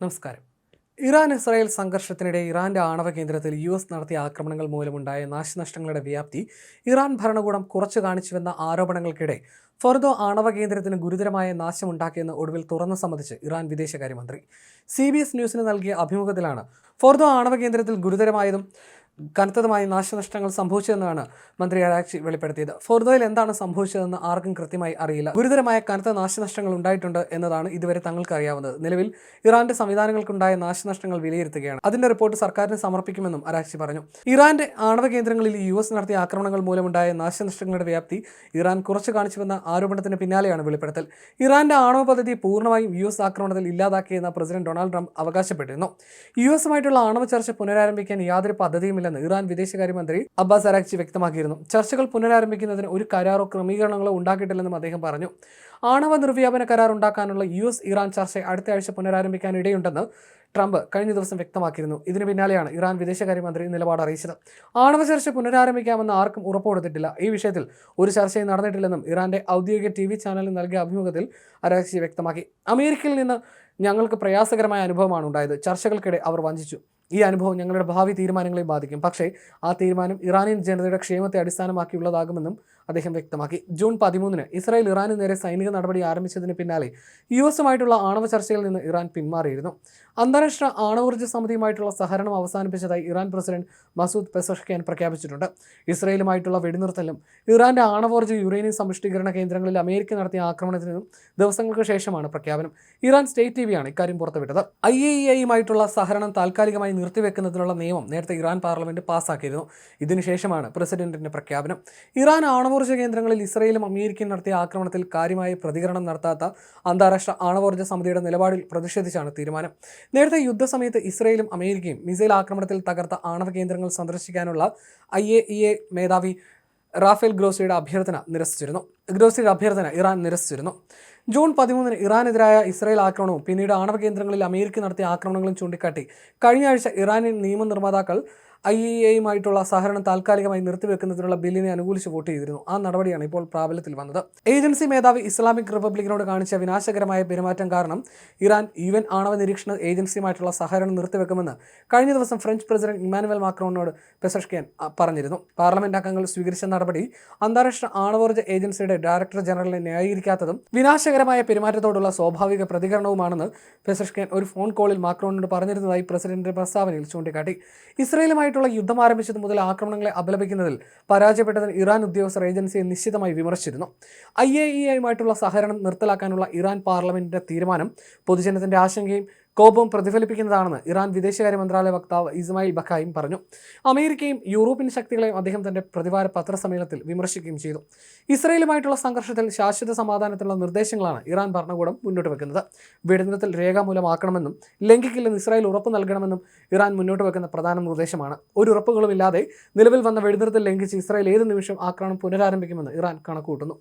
നമസ്കാരം. Iran Israel സംഘർഷത്തിനിടെ ഇറാന്റെ ആണവ കേന്ദ്രത്തിൽ യു എസ് നടത്തിയ ആക്രമണങ്ങൾ മൂലമുണ്ടായ നാശനഷ്ടങ്ങളുടെ വ്യാപ്തി ഇറാൻ ഭരണകൂടം കുറച്ചു കാണിച്ചുവെന്ന ആരോപണങ്ങൾക്കിടെ ഫൊർദോ ആണവ കേന്ദ്രത്തിന് ഗുരുതരമായ നാശമുണ്ടാക്കിയെന്ന് ഒടുവിൽ തുറന്നു സമ്മതിച്ച് ഇറാൻ വിദേശകാര്യമന്ത്രി. സി ബി എസ് ന്യൂസിന് നൽകിയ അഭിമുഖത്തിലാണ് ഫോർദോ ആണവ കേന്ദ്രത്തിൽ ഗുരുതരമായതും കനത്തതുമായ നാശനഷ്ടങ്ങൾ സംഭവിച്ചതെന്നാണ് മന്ത്രി അരാക്ഷി വെളിപ്പെടുത്തിയത്. ഫോർദോയിൽ എന്താണ് സംഭവിച്ചതെന്ന് ആർക്കും കൃത്യമായി അറിയില്ല. ഗുരുതരമായ കനത്ത നാശനഷ്ടങ്ങൾ ഉണ്ടായിട്ടുണ്ട് എന്നതാണ് ഇതുവരെ തങ്ങൾക്ക് അറിയാവുന്നത്. നിലവിൽ ഇറാന്റെ സംവിധാനങ്ങൾക്കുണ്ടായ നാശനഷ്ടങ്ങൾ വിലയിരുത്തുകയാണ്. അതിന്റെ റിപ്പോർട്ട് സർക്കാരിന് സമർപ്പിക്കുമെന്നും അരാക്ഷി പറഞ്ഞു. ഇറാന്റെ ആണവ കേന്ദ്രങ്ങളിൽ യു എസ് നടത്തിയ ആക്രമണങ്ങൾ മൂലമുണ്ടായ നാശനഷ്ടങ്ങളുടെ വ്യാപ്തി ഇറാൻ കുറച്ചു കാണിച്ചുവെന്ന ആരോപണത്തിന് പിന്നാലെയാണ് വെളിപ്പെടുത്തൽ. ഇറാന്റെ ആണവ പദ്ധതി പൂർണമായും യു എസ് ആക്രമണത്തിൽ ഇല്ലാതാക്കിയെന്ന് പ്രസിഡന്റ് ഡൊണാൾഡ് ട്രംപ് അവകാശപ്പെട്ടിരുന്നു. യു എസുമായിട്ടുള്ള ആണവ ചർച്ച പുനരാരംഭിക്കാൻ യാതൊരു പദ്ധതിയുമില്ലെന്ന് ഇറാൻ വിദേശകാര്യമന്ത്രി അബ്ബാസ് അരാക്ചി വ്യക്തമാക്കിയിരുന്നു. ചർച്ചകൾ പുനരാരംഭിക്കുന്നതിന് ഒരു കരാറോ ക്രമീകരണങ്ങളോ ഉണ്ടാക്കിയിട്ടില്ലെന്നും അദ്ദേഹം പറഞ്ഞു. ആണവ നിർവ്യാപന കരാർ ഉണ്ടാക്കാനുള്ള യു എസ് ഇറാൻ ചർച്ച അടുത്ത ആഴ്ച പുനരാരംഭിക്കാൻ ഇടയുണ്ടെന്ന് ട്രംപ് കഴിഞ്ഞ ദിവസം വ്യക്തമാക്കിയിരുന്നു. ഇതിന് പിന്നാലെയാണ് ഇറാൻ വിദേശകാര്യമന്ത്രി നിലപാട് അറിയിച്ചത്. ആണവ ചർച്ച പുനരാരംഭിക്കാമെന്ന് ആർക്കും ഉറപ്പ് കൊടുത്തിട്ടില്ല ഈ വിഷയത്തിൽ ഒരു ചർച്ചയും നടന്നിട്ടില്ലെന്നും ഇറാന്റെ ഔദ്യോഗിക ടി വി ചാനലിൽ നൽകിയ അഭിമുഖത്തിൽ അരാക്ഷി വ്യക്തമാക്കി. അമേരിക്കയിൽ നിന്ന് ഞങ്ങൾക്ക് പ്രയാസകരമായ അനുഭവമാണ് ഉണ്ടായത്. ചർച്ചകൾക്കിടെ അവർ വഞ്ചിച്ചു. ഈ അനുഭവം ഞങ്ങളുടെ ഭാവി തീരുമാനങ്ങളെ ബാധിക്കും. പക്ഷേ ആ തീരുമാനം ഇറാനിയൻ ജനതയുടെ ക്ഷേമത്തെ അടിസ്ഥാനമാക്കിയുള്ളതാകുമെന്നും അദ്ദേഹം വ്യക്തമാക്കി. ജൂൺ പതിമൂന്നിന് ഇസ്രായേൽ ഇറാന് നേരെ സൈനിക നടപടി ആരംഭിച്ചതിന് പിന്നാലെ യു എസുമായിട്ടുള്ള ആണവ ചർച്ചയിൽ നിന്ന് ഇറാൻ പിന്മാറിയിരുന്നു. അന്താരാഷ്ട്ര ആണവോർജ സമിതിയുമായിട്ടുള്ള സഹകരണം അവസാനിപ്പിച്ചതായി ഇറാൻ പ്രസിഡന്റ് മസൂദ് പെസഷ്കിയാൻ പ്രഖ്യാപിച്ചിട്ടുണ്ട്. ഇസ്രായേലുമായിട്ടുള്ള വെടിനിർത്തലും ഇറാന്റെ ആണവോർജ യുറേനിയം സമ്പുഷ്ടീകരണ കേന്ദ്രങ്ങളിൽ അമേരിക്ക നടത്തിയ ആക്രമണത്തിനും ദിവസങ്ങൾക്ക് ശേഷമാണ് പ്രഖ്യാപനം. ഇറാൻ സ്റ്റേറ്റ് ടി വിയാണ് ഇക്കാര്യം പുറത്തുവിട്ടത്. ഐ എ ഐയുമായിട്ടുള്ള സഹകരണം താൽക്കാലികമായി നിർത്തിവെക്കുന്നതിനുള്ള നിയമം നേരത്തെ ഇറാൻ പാർലമെന്റ് പാസ്സാക്കിയിരുന്നു ഇതിനുശേഷമാണ് പ്രസിഡന്റിന്റെ പ്രഖ്യാപനം. ഇറാൻ ആണവോർജ കേന്ദ്രങ്ങളിൽ ഇസ്രയേലും അമേരിക്കയും നടത്തിയ ആക്രമണത്തിൽ കാര്യമായ പ്രതികരണം നടത്താത്ത അന്താരാഷ്ട്ര ആണവോർജ സമിതിയുടെ നിലപാടിൽ പ്രതിഷേധിച്ചാണ് തീരുമാനം. നേരത്തെ യുദ്ധസമയത്ത് ഇസ്രയേലും അമേരിക്കയും മിസൈൽ ആക്രമണത്തിൽ തകർത്ത ആണവ കേന്ദ്രങ്ങൾ സന്ദർശിക്കാനുള്ള ഐ എ ഇ എ മേധാവി റാഫേൽ ഗ്രോസിയുടെ അഭ്യർത്ഥന നിരസിച്ചിരുന്നു. ഗ്രോസിയുടെ അഭ്യർത്ഥന ഇറാൻ നിരസിച്ചിരുന്നു. ജൂൺ പതിമൂന്നിന് ഇറാനെതിരായ ഇസ്രായേൽ ആക്രമണവും പിന്നീട് ആണവ കേന്ദ്രങ്ങളിൽ അമേരിക്ക നടത്തിയ ആക്രമണങ്ങളും ചൂണ്ടിക്കാട്ടി കഴിഞ്ഞ ആഴ്ച ഇറാനിയൻ നിയമനിർമ്മാതാക്കൾ ഐ ഇ എയുമായിട്ടുള്ള സഹകരണം താൽക്കാലികമായി നിർത്തിവെക്കുന്നതിനുള്ള ബില്ലിനെ അനുകൂലിച്ച് വോട്ട് ചെയ്തിരുന്നു. ആ നടപടിയാണ് ഇപ്പോൾ പ്രാബല്യത്തിൽ വന്നത്. ഏജൻസി മേധാവി ഇസ്ലാമിക് റിപ്പബ്ലിക്കിനോട് കാണിച്ച വിനാശകരമായ പെരുമാറ്റം കാരണം ഇറാൻ യു എൻ ആണവ നിരീക്ഷണ ഏജൻസിയുമായിട്ടുള്ള സഹകരണം നിർത്തിവെക്കുമെന്ന് കഴിഞ്ഞ ദിവസം ഫ്രഞ്ച് പ്രസിഡന്റ് ഇമാനുവൽ മാക്രോണിനോട് പെസഷ്കിയൻ പറഞ്ഞിരുന്നു. പാർലമെന്റ് അംഗങ്ങൾ സ്വീകരിച്ച നടപടി അന്താരാഷ്ട്ര ആണവോർജ ഏജൻസിയുടെ ഡയറക്ടർ ജനറലിനെ ന്യായീകരിക്കാത്തതും വിനാശകരമായ പെരുമാറ്റത്തോടുള്ള സ്വാഭാവിക പ്രതികരണവുമാണെന്ന് പെസഷ്കിയൻ ഒരു ഫോൺ കോളിൽ മാക്രോണിനോട് പറഞ്ഞിരുന്നതായി പ്രസിഡന്റിന്റെ പ്രസ്താവനയിൽ ചൂണ്ടിക്കാട്ടി. ഇസ്രയേലുമായിട്ടുള്ള യുദ്ധം ആരംഭിച്ചത് മുതൽ ആക്രമണങ്ങളെ അപലപിക്കുന്നതിൽ പരാജയപ്പെട്ടതിന് ഇറാൻ ഉദ്യോഗസ്ഥർ ഏജൻസിയെ നിശ്ചിതമായി വിമർശിച്ചിരുന്നു. ഐ എ ഇ ഇയുമായിട്ടുള്ള സഹകരണം നിർത്തലാക്കാനുള്ള ഇറാൻ പാർലമെന്റിന്റെ തീരുമാനം പൊതുജനത്തിന്റെ ആശങ്കയും കോപവും പ്രതിഫലിപ്പിക്കുന്നതാണെന്ന് ഇറാൻ വിദേശകാര്യ മന്ത്രാലയ വക്താവ് ഇസ്മായിൽ ബഖായും പറഞ്ഞു. അമേരിക്കയും യൂറോപ്യൻ ശക്തികളെയും അദ്ദേഹം തന്റെ പ്രതിവാര പത്രസമ്മേളനത്തിൽ വിമർശിക്കുകയും ചെയ്തു. ഇസ്രയേലുമായിട്ടുള്ള സംഘർഷത്തിൽ ശാശ്വത സമാധാനത്തിനുള്ള നിർദ്ദേശങ്ങളാണ് ഇറാൻ ഭരണകൂടം മുന്നോട്ട് വെക്കുന്നത്. വെടിനിർത്തൽ രേഖാമൂലമാക്കണമെന്നും ലംഘിക്കില്ലെന്ന് ഇസ്രായേൽ ഉറപ്പ് നൽകണമെന്നും ഇറാൻ മുന്നോട്ട് വെക്കുന്ന പ്രധാന നിർദ്ദേശമാണ്. ഒരു ഉറപ്പുകളുമില്ലാതെ നിലവിൽ വന്ന വെടിനിർത്തൽ ലംഘിച്ച് ഇസ്രായേൽ ഏത് നിമിഷം ആക്രമണം പുനരാരംഭിക്കുമെന്ന് ഇറാൻ കണക്കുകൂട്ടുന്നു.